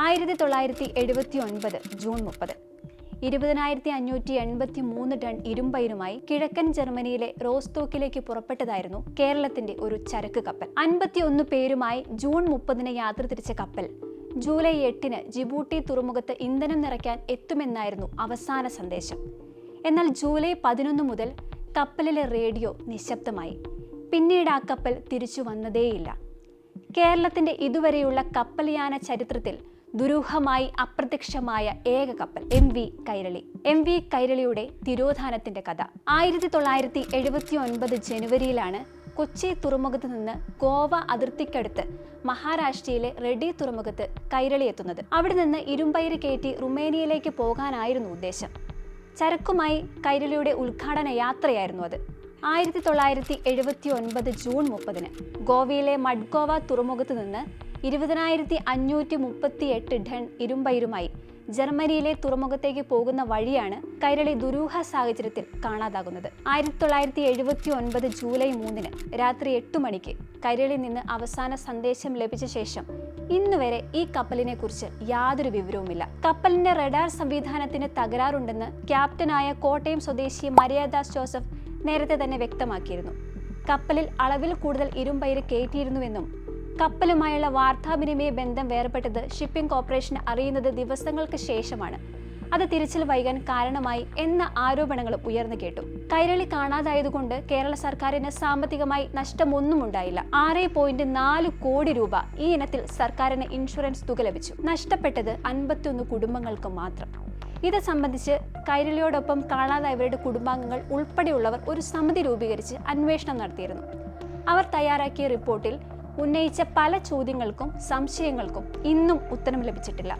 ആയിരത്തി തൊള്ളായിരത്തി എഴുപത്തി ഒൻപത് ജൂൺ മുപ്പത്. ഇരുപതിനായിരത്തി അഞ്ഞൂറ്റി എൺപത്തി മൂന്ന് ടൺ ഇരുമ്പയിരുമായി കിഴക്കൻ ജർമ്മനിയിലെ റോസ്റ്റോക്കിലേക്ക് പുറപ്പെട്ടതായിരുന്നു കേരളത്തിന്റെ ഒരു ചരക്ക് കപ്പൽ. അൻപത്തിയൊന്ന് പേരുമായി ജൂൺ മുപ്പതിന് യാത്ര തിരിച്ച കപ്പൽ ജൂലൈ എട്ടിന് ജിബൂട്ടി തുറമുഖത്ത് ഇന്ധനം നിറയ്ക്കാൻ എത്തുമെന്നായിരുന്നു അവസാന സന്ദേശം. എന്നാൽ ജൂലൈ പതിനൊന്ന് മുതൽ കപ്പലിലെ റേഡിയോ നിശബ്ദമായി. പിന്നീട് ആ കപ്പൽ തിരിച്ചു വന്നതേയില്ല. കേരളത്തിന്റെ ഇതുവരെയുള്ള കപ്പൽയാന ചരിത്രത്തിൽ ദുരൂഹമായി അപ്രത്യക്ഷമായ ഏക കപ്പൽ M V Kairali. M V കൈരളിയുടെ തിരോധാനത്തിന്റെ കഥ. ആയിരത്തി തൊള്ളായിരത്തി എഴുപത്തി ഒൻപത് ജനുവരിയിലാണ് കൊച്ചി തുറമുഖത്ത് നിന്ന് ഗോവ അതിർത്തിക്കടുത്ത് മഹാരാഷ്ട്രയിലെ റെഡി തുറമുഖത്ത് കൈരളി എത്തുന്നത്. അവിടെ നിന്ന് ഇരുമ്പയിര് കയറ്റി റുമേനിയയിലേക്ക് പോകാനായിരുന്നു ഉദ്ദേശം. ചരക്കുമായി കൈരളിയുടെ ഉദ്ഘാടന യാത്രയായിരുന്നു അത്. ആയിരത്തി തൊള്ളായിരത്തി എഴുപത്തി ഒൻപത് ജൂൺ മുപ്പതിന് ഗോവയിലെ മഡ്ഗോവ തുറമുഖത്ത് നിന്ന് ഇരുപതിനായിരത്തി അഞ്ഞൂറ്റി മുപ്പത്തി എട്ട് ടൺ ഇരുമ്പയിരുമായി ജർമ്മനിയിലെ തുറമുഖത്തേക്ക് പോകുന്ന വഴിയാണ് കൈരളി ദുരൂഹ സാഹചര്യത്തിൽ കാണാതാകുന്നത്. ആയിരത്തി തൊള്ളായിരത്തി എഴുപത്തി ഒൻപത് ജൂലൈ മൂന്നിന് രാത്രി എട്ട് മണിക്ക് കൈരളിൽ നിന്ന് അവസാന സന്ദേശം ലഭിച്ച ശേഷം ഇന്ന് വരെ ഈ കപ്പലിനെ കുറിച്ച് യാതൊരു വിവരവുമില്ല. കപ്പലിന്റെ റഡാർ സംവിധാനത്തിന് തകരാറുണ്ടെന്ന് ക്യാപ്റ്റനായ കോട്ടയം സ്വദേശി മര്യാദാസ് ജോസഫ് നേരത്തെ തന്നെ വ്യക്തമാക്കിയിരുന്നു. കപ്പലിൽ അളവിൽ കൂടുതൽ ഇരുമ്പയിര് കയറ്റിയിരുന്നുവെന്നും കപ്പലുമായുള്ള വാർത്താവിനിമയ ബന്ധം വേർപെട്ടത് ഷിപ്പിംഗ് കോർപ്പറേഷന് അറിയുന്നത് ദിവസങ്ങൾക്ക് ശേഷമാണ്. അത് തിരിച്ചിൽ വൈകാൻ കാരണമായി എന്ന ആരോപണങ്ങളും ഉയർന്നു കേട്ടു. കൈരളി കാണാതായതുകൊണ്ട് കേരള സർക്കാരിന് സാമ്പത്തികമായി നഷ്ടമൊന്നും ഉണ്ടായില്ല ആറ് പോയിന്റ് നാല് കോടി രൂപ ഈ ഇനത്തിൽ സർക്കാരിന് ഇൻഷുറൻസ് തുക ലഭിച്ചു. നഷ്ടപ്പെട്ടത് അൻപത്തിയൊന്ന് കുടുംബങ്ങൾക്ക് മാത്രം. ഇത് സംബന്ധിച്ച് കൈരളിയോടൊപ്പം കാണാതായവരുടെ കുടുംബാംഗങ്ങൾ ഉൾപ്പെടെയുള്ളവർ ഒരു സമിതി രൂപീകരിച്ച് അന്വേഷണം നടത്തിയിരുന്നു. അവർ തയ്യാറാക്കിയ റിപ്പോർട്ടിൽ ഉന്നയിച്ച പല ചോദ്യങ്ങൾക്കും സംശയങ്ങൾക്കും ഇന്നും ഉത്തരം ലഭിച്ചിട്ടില്ല.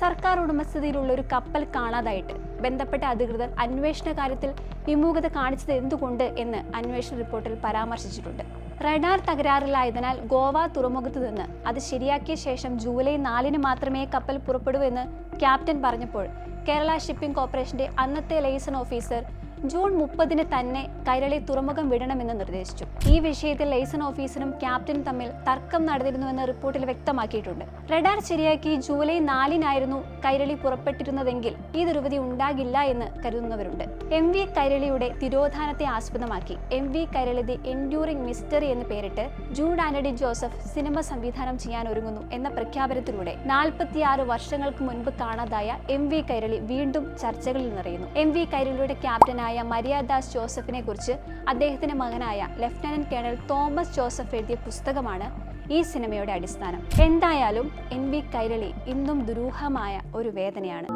സർക്കാർ ഉടമസ്ഥതയിലുള്ള ഒരു കപ്പൽ കാണാതായിട്ട് ബന്ധപ്പെട്ട അധികൃതർ അന്വേഷണ കാര്യത്തിൽ വിമുഖത കാണിച്ചത് എന്തുകൊണ്ട് എന്ന് അന്വേഷണ റിപ്പോർട്ടിൽ പരാമർശിച്ചിട്ടുണ്ട്. റഡാർ തകരാറിലായതിനാൽ ഗോവ തുറമുഖത്ത് നിന്ന് അത് ശരിയാക്കിയ ശേഷം ജൂലൈ നാലിന് മാത്രമേ കപ്പൽ പുറപ്പെടൂ എന്ന് ക്യാപ്റ്റൻ പറഞ്ഞപ്പോൾ കേരള ഷിപ്പിംഗ് കോർപ്പറേഷന്റെ അന്നത്തെ ലൈസൺ ഓഫീസർ ജൂൺ മുപ്പതിന് തന്നെ കൈരളി തുറമുഖം വിടണമെന്ന് നിർദ്ദേശിച്ചു. ഈ വിഷയത്തിൽ ലൈസൺ ഓഫീസറും ക്യാപ്റ്റനും തമ്മിൽ തർക്കം നടന്നിരുന്നുവെന്ന് റിപ്പോർട്ടിൽ വ്യക്തമാക്കിയിട്ടുണ്ട്. റഡാർ ശരിയാക്കി ജൂലൈ നാലിനായിരുന്നു കൈരളി പുറപ്പെട്ടിരുന്നതെങ്കിൽ ഈ ദുർവിധി ഉണ്ടാകില്ല എന്ന് കരുതുന്നവരുണ്ട്. എം വി കൈരളിയുടെ തിരോധാനത്തെ ആസ്പദമാക്കി. M V Kairali the enduring mystery എന്ന് പേരിട്ട് ജൂൺ ആന്റണി ജോസഫ് സിനിമ സംവിധാനം ചെയ്യാൻ ഒരുങ്ങുന്നു എന്ന പ്രഖ്യാപനത്തിലൂടെ നാൽപ്പത്തിയാറ് വർഷങ്ങൾക്ക് മുൻപ് കാണാതായ എം വി കൈരളി വീണ്ടും ചർച്ചകളിൽ നിറയുന്നു. എം വി കൈരളിയുടെ ക്യാപ്റ്റനായ മരിയാദാസ് ജോസഫിനെ കുറിച്ച് അദ്ദേഹത്തിന്റെ മകനായ ലഫ്റ്റനന്റ് കേണൽ തോമസ് ജോസഫ് എഴുതിയ പുസ്തകമാണ് ഈ സിനിമയുടെ അടിസ്ഥാനം. എന്തായാലും എൻ വി കൈരളി ഇന്നും ദുരൂഹമായ ഒരു വേദനയാണ്.